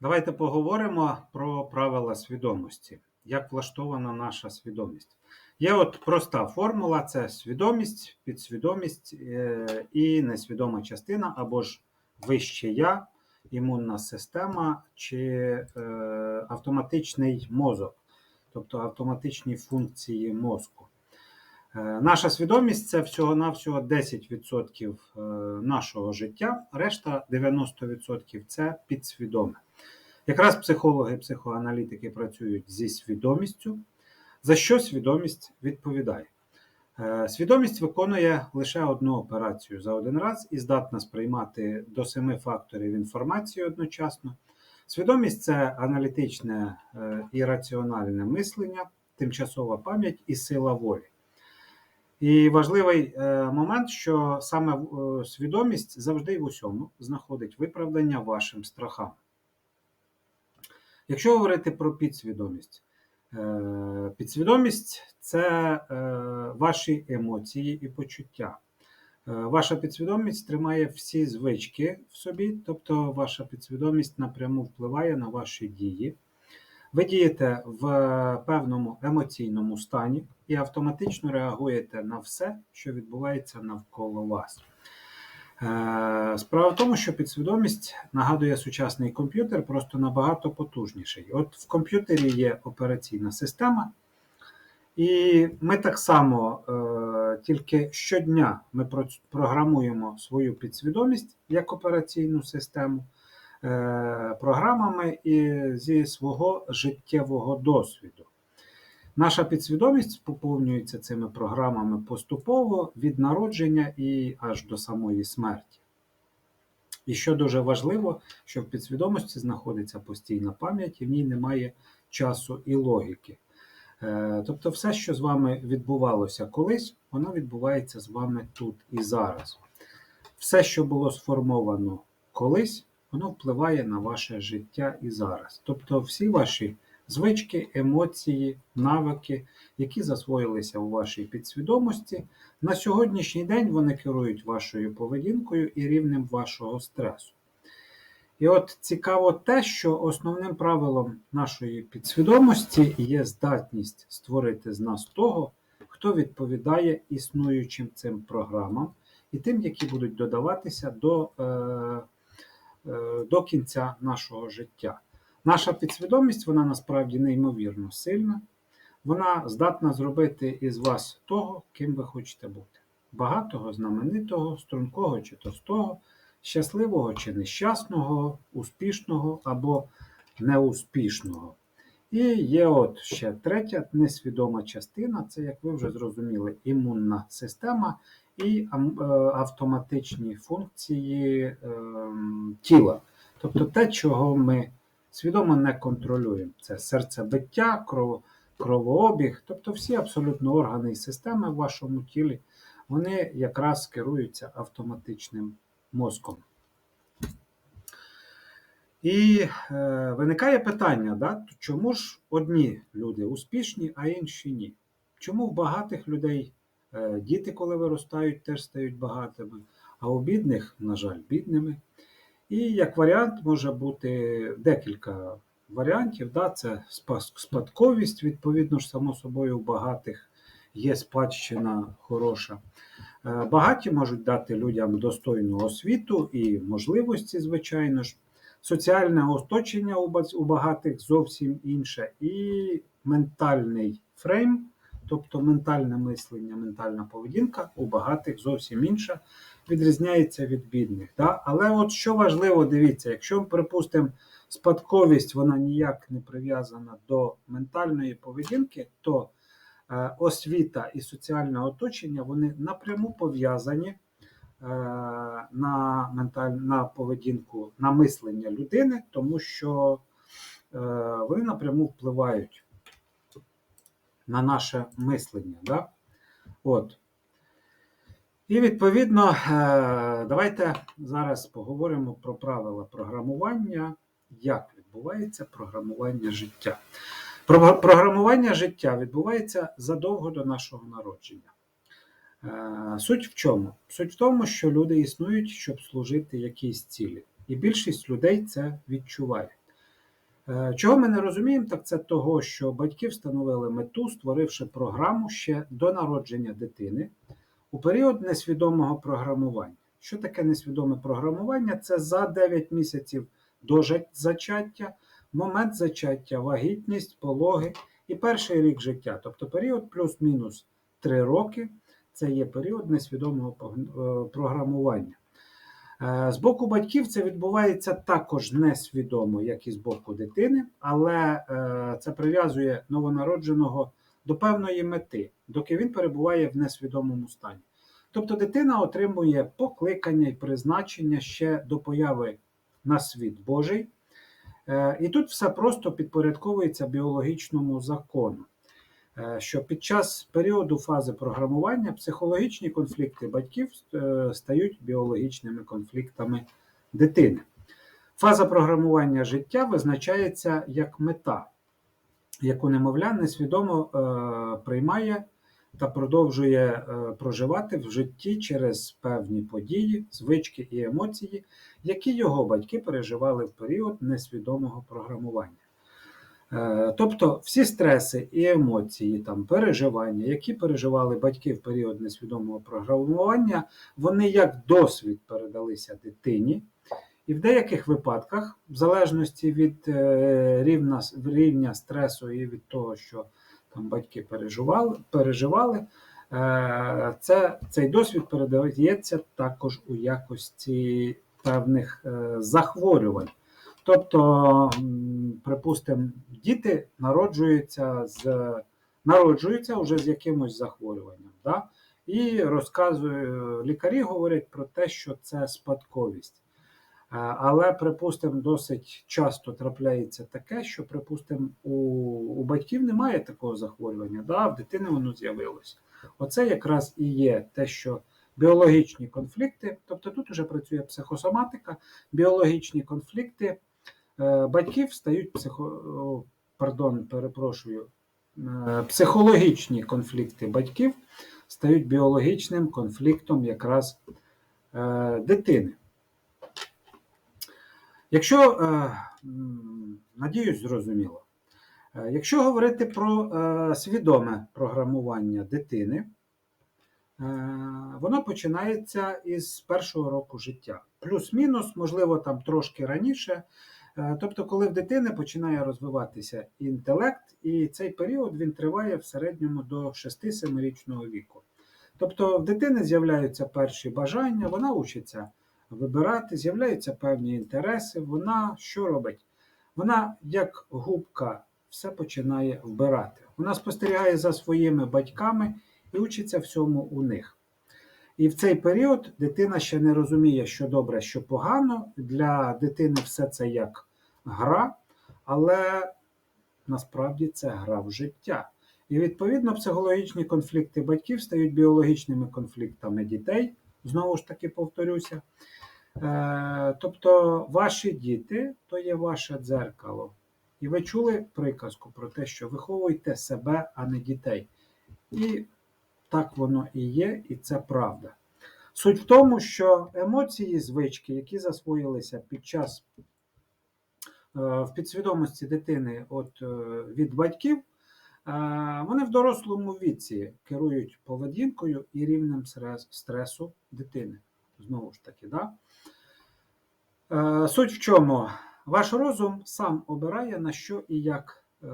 Давайте поговоримо про правила свідомості. Як влаштована наша свідомість? Є от проста формула: це свідомість, підсвідомість е, і несвідома частина, або ж вище я, імунна система чи е, автоматичний мозок, тобто автоматичні функції мозку. Е, Наша свідомість це всього-навсього 10% е, нашого життя, решта 90% це підсвідоме. Якраз психологи, психоаналітики працюють зі свідомістю. За що свідомість відповідає? Е, Свідомість виконує лише одну операцію за один раз і здатна сприймати до семи факторів інформації одночасно. Свідомість це аналітичне е, і раціональне мислення, тимчасова пам'ять і сила волі. І важливий е, момент, що саме свідомість завжди в усьому знаходить виправдання вашим страхам. Якщо говорити про підсвідомість, е, підсвідомість це е, ваші емоції і почуття. Е, Ваша підсвідомість тримає всі звички в собі, тобто ваша підсвідомість напряму впливає на ваші дії. Ви дієте в певному емоційному стані і автоматично реагуєте на все, що відбувається навколо вас. Е, Справа в тому, що підсвідомість нагадує сучасний комп'ютер, просто набагато потужніший. От в комп'ютері є операційна система, і ми так само е, тільки щодня ми програмуємо свою підсвідомість як операційну систему е, програмами і зі свого життєвого досвіду. Наша підсвідомість поповнюється цими програмами поступово від народження і аж до самої смерті. І що дуже важливо, що в підсвідомості знаходиться постійна пам'ять, і в ній немає часу і логіки. Е, Тобто, все, що з вами відбувалося колись, воно відбувається з вами тут і зараз. Все, що було сформовано колись, воно впливає на ваше життя і зараз. Тобто, всі ваші звички, емоції, навики, які засвоїлися у вашій підсвідомості, на сьогоднішній день вони керують вашою поведінкою і рівнем вашого стресу. І от цікаво те, що основним правилом нашої підсвідомості є здатність створити з нас того, хто відповідає існуючим цим програмам і тим, які будуть додаватися до, е, е, до кінця нашого життя. Наша підсвідомість, вона насправді неймовірно сильна. Вона здатна зробити із вас того, ким ви хочете бути. Багатого, знаменитого, стрункого чи товстого, щасливого чи нещасного, успішного або неуспішного. І є от ще третя несвідома частина це, як ви вже зрозуміли, імунна система і е, автоматичні функції ем, тіла. Тобто те, чого ми свідомо не контролюємо. Це серцебиття, кров, кровообіг, тобто всі абсолютно органи і системи в вашому тілі, вони якраз керуються автоматичним мозком. І е, виникає питання, да, чому ж одні люди успішні, а інші ні? Чому в багатих людей е, діти, коли виростають, теж стають багатими, а у бідних, на жаль, бідними? І як варіант може бути декілька варіантів. Да? Це спадковість, відповідно ж, само собою, у багатих є спадщина хороша. Е, Багаті можуть дати людям достойну освіту і можливості, звичайно ж. Соціальне оточення у багатих зовсім інше, і ментальний фрейм, тобто ментальне мислення, ментальна поведінка у багатих зовсім інша, відрізняється від бідних. Да? Але от що важливо, дивіться, якщо, припустимо, спадковість вона ніяк не прив'язана до ментальної поведінки, то е, освіта і соціальне оточення вони напряму пов'язані е, на, менталь... на поведінку, на мислення людини, тому що е, вони напряму впливають на наше мислення. Да? От. І відповідно, е, давайте зараз поговоримо про правила програмування, як відбувається програмування життя. Програмування життя відбувається задовго до нашого народження. Е, Суть в чому? Суть в тому, що люди існують, щоб служити якійсь цілі. І більшість людей це відчуває. Е, Чого ми не розуміємо, так це того, що батьки встановили мету, створивши програму ще до народження дитини у період несвідомого програмування. Що таке несвідоме програмування? Це за 9 місяців до зачаття, момент зачаття, вагітність, пологи і перший рік життя, тобто період плюс-мінус 3 роки. Це є період несвідомого е, програмування. Е, З боку батьків це відбувається також несвідомо, як і з боку дитини, але е, це прив'язує новонародженого до певної мети, доки він перебуває в несвідомому стані. Тобто дитина отримує покликання і призначення ще до появи на світ Божий. Е, І тут все просто підпорядковується біологічному закону. Е, Що під час періоду фази програмування психологічні конфлікти батьків е, стають біологічними конфліктами дитини. Фаза програмування життя визначається як мета, яку немовля несвідомо приймає та продовжує е, проживати в житті через певні події, звички і емоції, які його батьки переживали в період несвідомого програмування. Е, Тобто всі стреси і емоції, там, переживання, які переживали батьки в період несвідомого програмування, вони як досвід передалися дитині, і в деяких випадках, в залежності від е, рівня, рівня стресу і від того, що там батьки переживали, переживали це, цей досвід передається також у якості певних е, захворювань. Тобто, припустимо, діти народжуються з народжуються вже з якимось захворюванням. Да? І розказує, лікарі говорять про те, що це спадковість. Е, Але, припустимо, досить часто трапляється таке, що, припустимо, у, у батьків немає такого захворювання, да? а в дитини воно з'явилось. Оце якраз і є те, що біологічні конфлікти, тобто тут вже працює психосоматика, біологічні конфлікти е, батьків стають психо, пардон, перепрошую, е, психологічні конфлікти батьків стають біологічним конфліктом якраз дитини. Якщо, е, надіюсь, зрозуміло, Е, якщо говорити про е, свідоме програмування дитини, воно починається із першого року життя. Плюс-мінус, можливо, там трошки раніше. Тобто, коли в дитини починає розвиватися інтелект, і цей період він триває в середньому до 6-7-річного віку. Тобто в дитини з'являються перші бажання, вона учиться вибирати, з'являються певні інтереси. Вона що робить? Вона, як губка, все починає вбирати. Вона спостерігає за своїми батьками і учиться всьому у них. І в цей період дитина ще не розуміє, що добре, що погано. Для дитини все це як гра, але насправді це гра в життя. І відповідно психологічні конфлікти батьків стають біологічними конфліктами дітей. Знову ж таки повторюся. Е, Тобто, ваші діти то є ваше дзеркало. І ви чули приказку про те, що виховуйте себе, а не дітей. І так воно і є, і це правда. Суть в тому, що емоції, звички, які засвоїлися під час е, в підсвідомості дитини от, е, від батьків, вони в дорослому віці керують поведінкою і рівнем стресу дитини. Знову ж таки, да? Е, Суть в чому? Ваш розум сам обирає, на що і як е,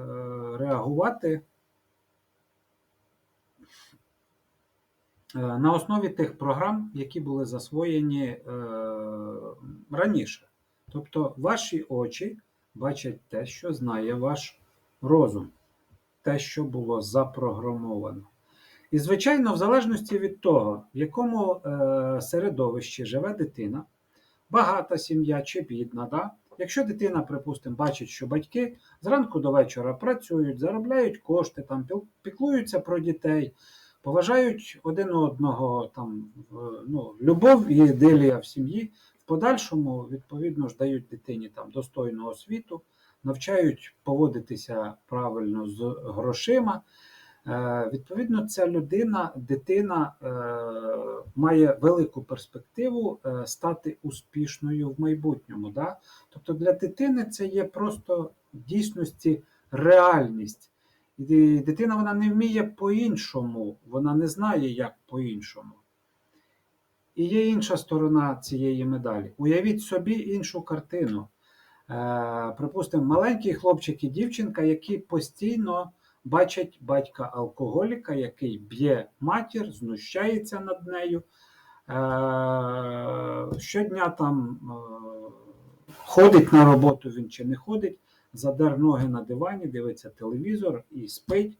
реагувати е, на основі тих програм, які були засвоєні е, раніше. Тобто ваші очі бачать те, що знає ваш розум, те, що було запрограмовано. І, звичайно, в залежності від того, в якому е, середовищі живе дитина, багата сім'я чи бідна, да? якщо дитина, припустимо, бачить, що батьки зранку до вечора працюють, заробляють кошти, там, піклуються про дітей, поважають один одного, там, ну, любов і ідилія в сім'ї, в подальшому, відповідно ж, дають дитині там, достойну освіту, навчають поводитися правильно з грошима. Е, Відповідно, ця людина, дитина е, має велику перспективу е, стати успішною в майбутньому. Да? Тобто для дитини це є просто в дійсності реальність. І дитина вона не вміє по-іншому, вона не знає, як по-іншому. І є інша сторона цієї медалі. Уявіть собі іншу картину. Е, припустимо, маленький хлопчик і дівчинка, які постійно бачать батька алкоголіка, який б'є матір, знущається над нею. Е, щодня там е, ходить на роботу він чи не ходить, задер ноги на дивані, дивиться телевізор і спить.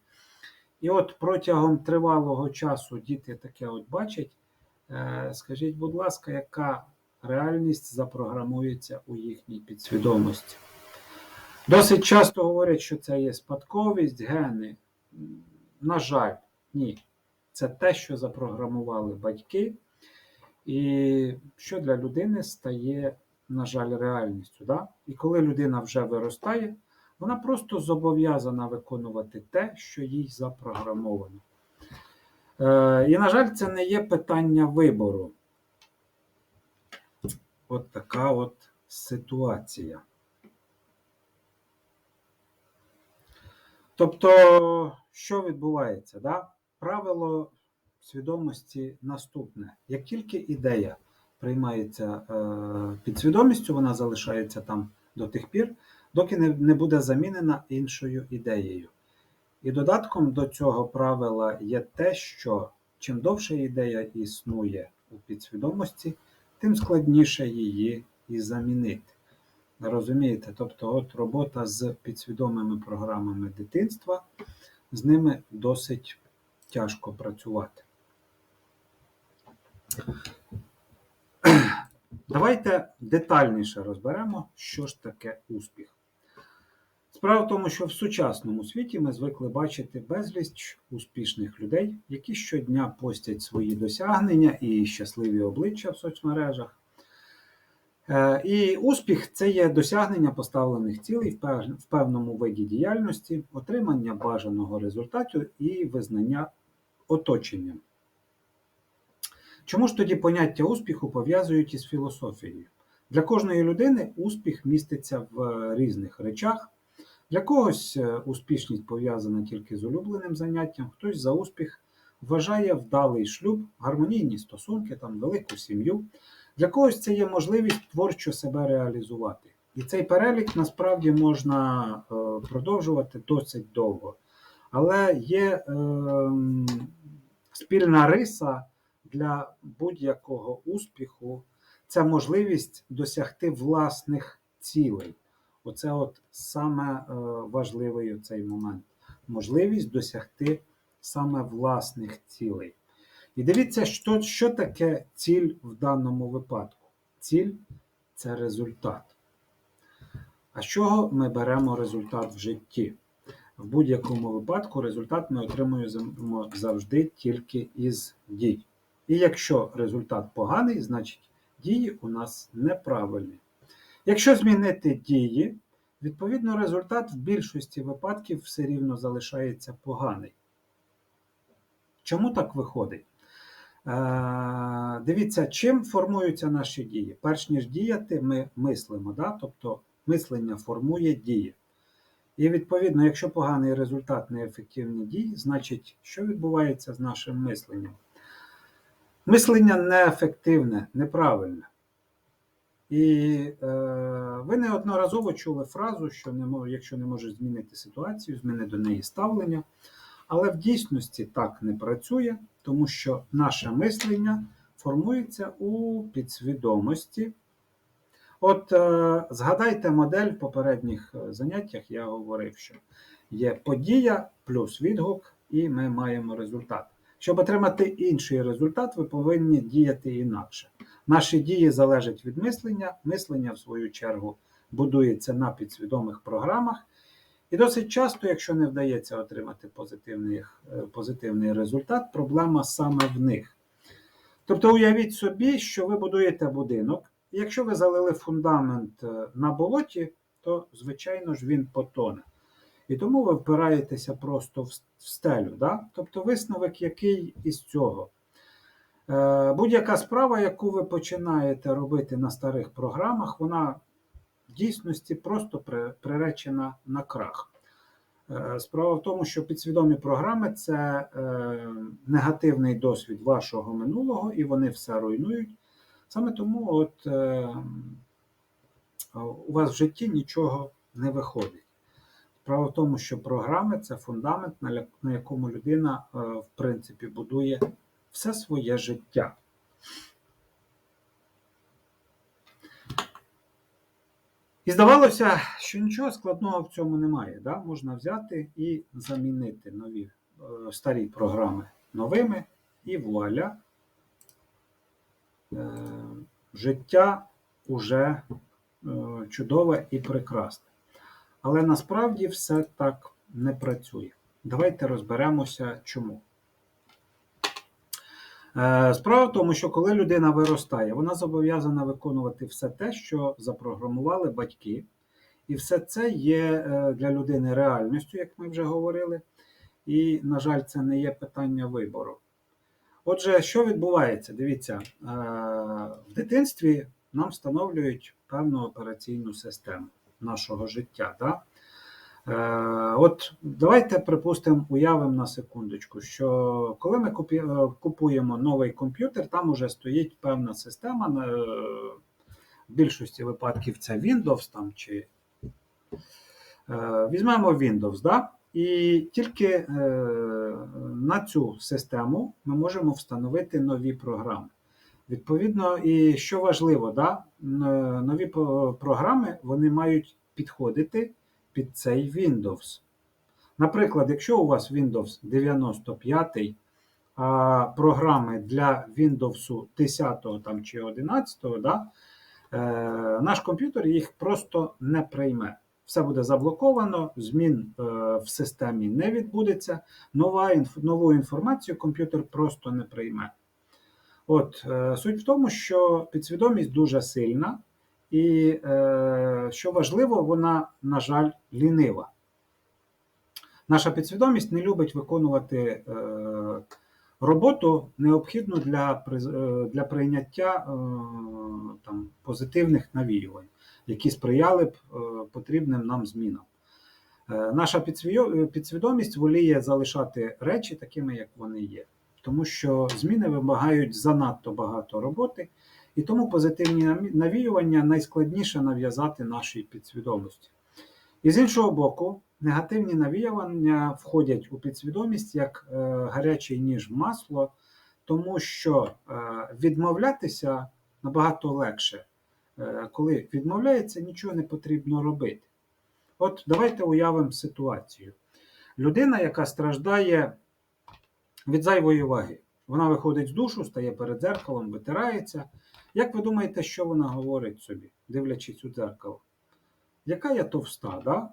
І от протягом тривалого часу діти таке от бачать. Скажіть, будь ласка, яка реальність запрограмується у їхній підсвідомості? Досить часто говорять, що це є спадковість, гени. На жаль, ні. Це те, що запрограмували батьки, і що для людини стає, на жаль, реальністю. Да? І коли людина вже виростає, вона просто зобов'язана виконувати те, що їй запрограмовано. Е, і, на жаль, це не є питання вибору. От така от ситуація. Тобто, що відбувається? Да? Правило свідомості наступне: як тільки ідея приймається е, підсвідомістю, вона залишається там до тих пір, доки не буде замінена іншою ідеєю. І додатком до цього правила є те, що чим довше ідея існує у підсвідомості, тим складніше її і замінити. Розумієте? Тобто, от робота з підсвідомими програмами дитинства, з ними досить тяжко працювати. Давайте детальніше розберемо, що ж таке успіх. Справа в тому, що в сучасному світі ми звикли бачити безліч успішних людей, які щодня постять свої досягнення і щасливі обличчя в соцмережах. Е, І успіх це є досягнення поставлених цілей в певному виді діяльності, отримання бажаного результату і визнання оточенням. Чому ж тоді поняття успіху пов'язують із філософією? Для кожної людини успіх міститься в е, різних речах. Для когось е, успішність пов'язана тільки з улюбленим заняттям, хтось за успіх вважає вдалий шлюб, гармонійні стосунки, там, велику сім'ю. Для когось це є можливість творчо себе реалізувати. І цей перелік насправді можна е, продовжувати досить довго. Але є ем, спільна риса для будь-якого успіху це можливість досягти власних цілей. Оце от саме е, важливий цей момент. Можливість досягти саме власних цілей. І дивіться, що, що таке ціль в даному випадку. Ціль це результат. А з чого ми беремо результат в житті? В будь-якому випадку результат ми отримуємо завжди тільки із дій. І якщо результат поганий, значить дії у нас неправильні. Якщо змінити дії, відповідно результат в більшості випадків все рівно залишається поганий. Чому так виходить? Е, Дивіться, чим формуються наші дії. Перш ніж діяти, ми мислимо, да? тобто мислення формує дії. І відповідно, якщо поганий результат неефективні дії, значить, що відбувається з нашим мисленням? Мислення неефективне, неправильне. І е, ви неодноразово чули фразу, що не мож, якщо не можеш змінити ситуацію, зміни до неї ставлення. Але в дійсності так не працює, тому що наше мислення формується у підсвідомості. От е, згадайте модель в попередніх е, заняттях, я говорив, що є подія плюс відгук, і ми маємо результат. Щоб отримати інший результат, ви повинні діяти інакше. Наші дії залежать від мислення. Мислення, в свою чергу, будується на підсвідомих програмах. І досить часто, якщо не вдається отримати позитивний, е, позитивний результат, проблема саме в них. Тобто, уявіть собі, що ви будуєте будинок, і якщо ви залили фундамент е, на болоті, то, звичайно ж, він потоне. І тому ви впираєтеся просто в стелю. Да? Тобто висновок який із цього? Е, Будь-яка справа, яку ви починаєте робити на старих програмах, вона в дійсності просто при- приречена на крах. Е, Справа в тому, що підсвідомі програми це е, негативний досвід вашого минулого, і вони все руйнують. Саме тому от, у вас в житті нічого не виходить. Справа в тому, що програми це фундамент, на якому людина, е, в принципі, будує все своє життя. І здавалося, що нічого складного в цьому немає. Да? Можна взяти і замінити нові е, старі програми новими, і вуаля, е, життя уже чудове і прекрасне. Але насправді все так не працює. Давайте розберемося, чому. Е, Справа в тому, що коли людина виростає, вона зобов'язана виконувати все те, що запрограмували батьки. І все це є е, для людини реальністю, як ми вже говорили. І, на жаль, це не є питання вибору. Отже, що відбувається? Дивіться, е, в дитинстві нам встановлюють певну операційну систему нашого життя. Да? Е, От давайте припустимо, уявимо на секундочку, що коли ми е, купуємо новий комп'ютер, там уже стоїть певна система. е, В більшості випадків це Windows там чи візьмемо Windows, да? і тільки на цю систему ми можемо встановити нові програми. Відповідно, і що важливо, да? нові програми вони мають підходити під цей Windows. Наприклад, якщо у вас Windows 95, а програми для Windows 10 там, чи 11, да, е, наш комп'ютер їх просто не прийме. Все буде заблоковано, змін е, в системі не відбудеться, нова, нову інформацію комп'ютер просто не прийме. От, е, суть в тому, що підсвідомість дуже сильна, і, е, що важливо, вона, на жаль, лінива. Наша підсвідомість не любить виконувати е, роботу, необхідну для, для прийняття там, позитивних навіювань, які сприяли б потрібним нам змінам. Наша підсвідомість воліє залишати речі такими, як вони є, тому що зміни вимагають занадто багато роботи, і тому позитивні навіювання найскладніше нав'язати нашій підсвідомості. І з іншого боку, негативні навіювання входять у підсвідомість як е, гарячий ніж масло, тому що е, відмовлятися набагато легше. Е, коли відмовляється, нічого не потрібно робити. От давайте уявимо ситуацію. Людина, яка страждає від зайвої ваги, вона виходить з душу, стає перед дзеркалом, витирається. Як ви думаєте, що вона говорить собі, дивлячись у дзеркало? Яка я товста, да?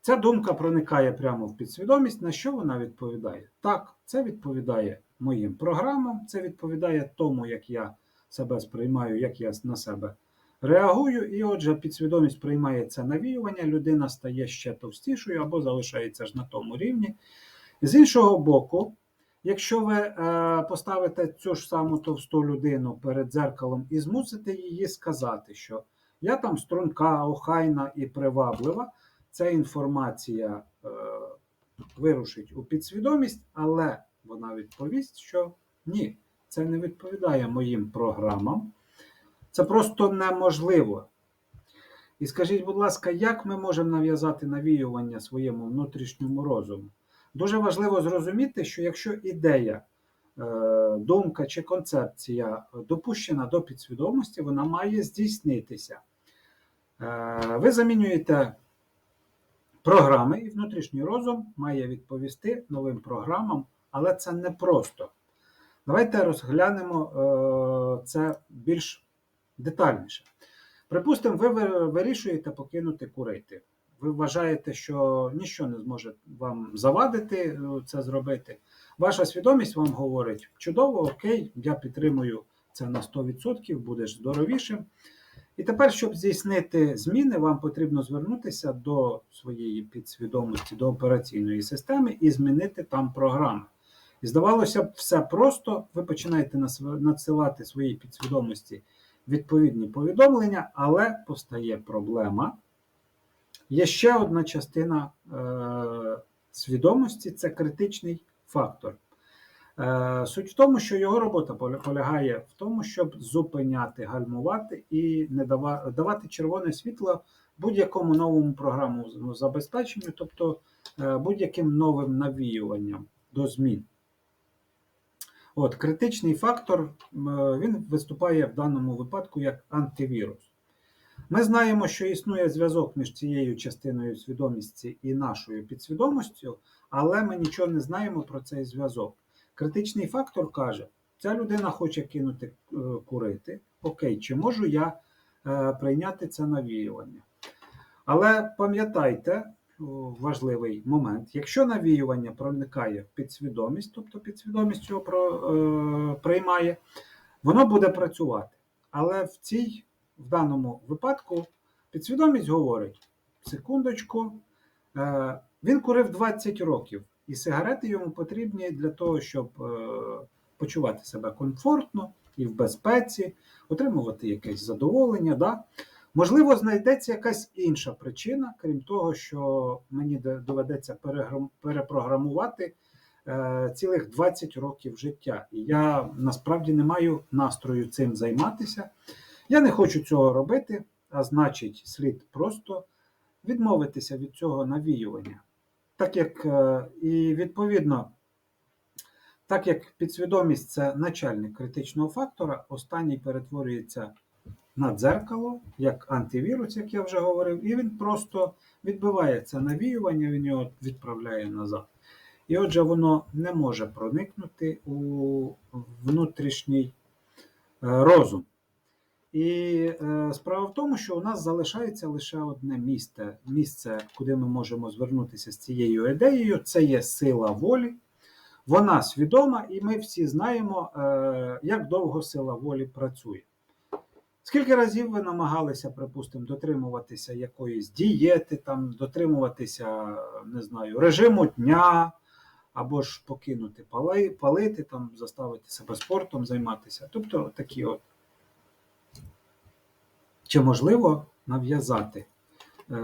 Ця думка проникає прямо в підсвідомість, на що вона відповідає? Так, це відповідає моїм програмам, це відповідає тому, як я себе сприймаю, як я на себе реагую. І отже, підсвідомість приймає це навіювання, людина стає ще товстішою або залишається ж на тому рівні. З іншого боку, якщо ви е, поставите цю ж саму товсту людину перед дзеркалом і змусите її сказати, що я там струнка, охайна і приваблива, ця інформація е, вирушить у підсвідомість, але вона відповість, що ні, це не відповідає моїм програмам. Це просто неможливо. І скажіть, будь ласка, як ми можемо нав'язати навіювання своєму внутрішньому розуму? Дуже важливо зрозуміти, що якщо ідея, е, думка чи концепція допущена до підсвідомості, вона має здійснитися. Е, Ви замінюєте програми, і внутрішній розум має відповісти новим програмам, але це не просто. Давайте розглянемо е, це більш детальніше. Припустимо, ви ви- вирішуєте покинути курити. Ви вважаєте, що ніщо не зможе вам завадити е, це зробити. Ваша свідомість вам говорить: чудово, окей, я підтримую це на 100%, будеш здоровішим. І тепер, щоб здійснити зміни, вам потрібно звернутися до своєї підсвідомості, до операційної системи і змінити там програми. І здавалося б, все просто. Ви починаєте надсилати своїй підсвідомості відповідні повідомлення, але постає проблема. Є ще одна частина е, свідомості це критичний фактор. Е, Суть в тому, що його робота полягає в тому, щоб зупиняти, гальмувати і не дава, давати червоне світло будь-якому новому програмному забезпеченню, тобто е, будь-яким новим навіюванням до змін. От, критичний фактор він виступає в даному випадку як антивірус. Ми знаємо, що існує зв'язок між цією частиною свідомості і нашою підсвідомістю, але ми нічого не знаємо про цей зв'язок. Критичний фактор каже: ця людина хоче кинути е, курити. Окей, чи можу я е, прийняти це навіювання? Але пам'ятайте важливий момент: якщо навіювання проникає в підсвідомість, тобто підсвідомість його е, приймає, воно буде працювати. Але в цій, в даному випадку, підсвідомість говорить: секундочку, е, він курив 20 років, і сигарети йому потрібні для того, щоб е, почувати себе комфортно і в безпеці, отримувати якесь задоволення. Да? Можливо, знайдеться якась інша причина, крім того, що мені доведеться перепрограмувати е, цілих 20 років життя. І я насправді не маю настрою цим займатися. Я не хочу цього робити, а значить, слід просто відмовитися від цього навіювання. Так як е, і відповідно, так як підсвідомість це начальник критичного фактора, останній перетворюється на дзеркало, як антивірус, як я вже говорив, і він просто відбиває це навіювання, він його відправляє назад. І отже, воно не може проникнути у внутрішній е, розум. І е, справа в тому, що у нас залишається лише одне місце, місце, куди ми можемо звернутися з цією ідеєю. Це є сила волі. Вона свідома, і ми всі знаємо, е, як довго сила волі працює. Скільки разів ви намагалися, припустимо, дотримуватися якоїсь дієти, там, дотримуватися, не знаю, режиму дня, або ж покинути пали- палити, там, заставити себе спортом займатися. Тобто такі от. Чи можливо нав'язати е,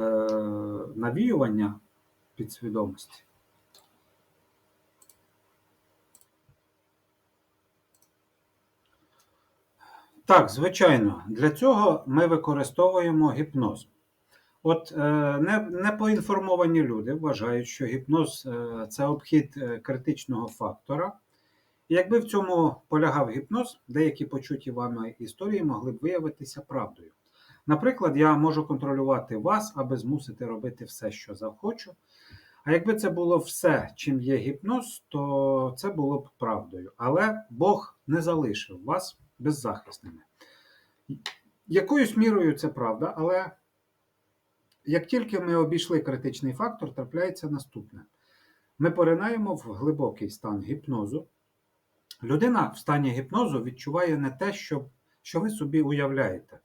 навіювання підсвідомості? Так, звичайно, для цього ми використовуємо гіпноз. От е, не, непоінформовані люди вважають, що гіпноз е, це обхід е, критичного фактора. І якби в цьому полягав гіпноз, деякі почуті вами історії могли б виявитися правдою. Наприклад, я можу контролювати вас, аби змусити робити все, що захочу. А якби це було все, чим є гіпноз, то це було б правдою. Але Бог не залишив вас беззахисними. Якоюсь мірою це правда, але як тільки ми обійшли критичний фактор, трапляється наступне: ми поринаємо в глибокий стан гіпнозу. Людина в стані гіпнозу відчуває не те, що, що ви собі уявляєте.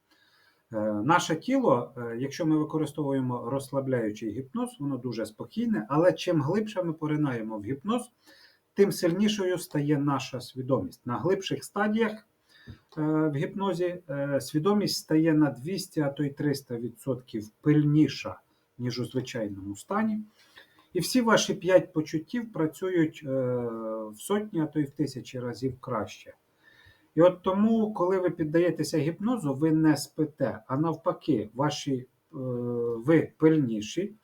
Е, Наше тіло, е, якщо ми використовуємо розслабляючий гіпноз, воно дуже спокійне, але чим глибше ми поринаємо в гіпноз, тим сильнішою стає наша свідомість. На глибших стадіях е, в гіпнозі свідомість стає на 200, а то й 300% пильніша, ніж у звичайному стані. І всі ваші п'ять почуттів працюють в сотні, а то й в тисячі разів краще. І от тому, коли ви піддаєтеся гіпнозу, ви не спите, а навпаки, ваші, е, ви пильніші,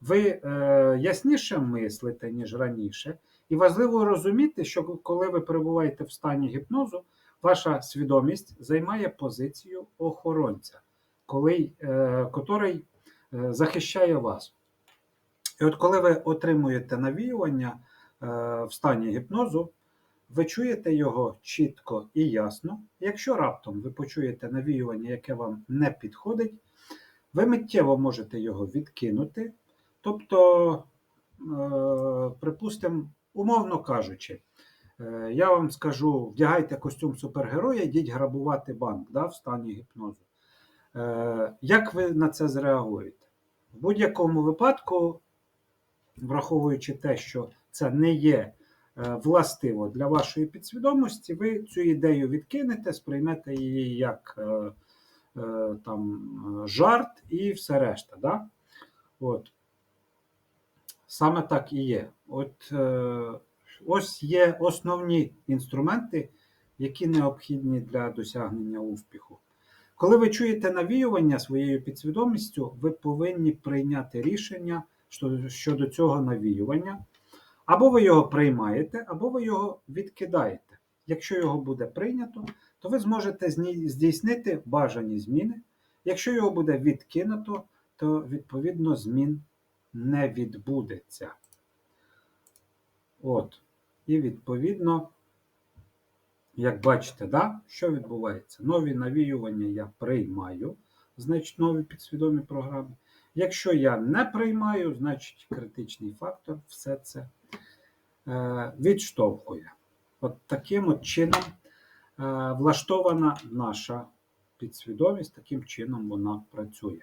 ви е, ясніше мислите, ніж раніше. І важливо розуміти, що коли ви перебуваєте в стані гіпнозу, ваша свідомість займає позицію охоронця, коли, е, котрий захищає вас. І от коли ви отримуєте навіювання в стані гіпнозу, ви чуєте його чітко і ясно. Якщо раптом ви почуєте навіювання, яке вам не підходить, ви миттєво можете його відкинути. Тобто, е, припустимо, умовно кажучи, е, я вам скажу: вдягайте костюм супергероя, йдіть грабувати банк да, в стані гіпнозу. Е, Як ви на це зреагуєте? В будь-якому випадку, враховуючи те, що це не є властиво для вашої підсвідомості, ви цю ідею відкинете, сприймете її як е, е, там, е, жарт і все решта. Да? От. Саме так і є. От е, ось є основні інструменти, які необхідні для досягнення успіху. Коли ви чуєте навіювання своєю підсвідомістю, ви повинні прийняти рішення щодо цього навіювання. Або ви його приймаєте, або ви його відкидаєте. Якщо його буде прийнято, то ви зможете здійснити бажані зміни. Якщо його буде відкинуто, то відповідно змін не відбудеться. От. І відповідно, як бачите, да, що відбувається? Нові навіювання я приймаю, значить нові підсвідомі програми. Якщо я не приймаю, значить критичний фактор все це відштовхує. От таким от чином е, влаштована наша підсвідомість, таким чином вона працює.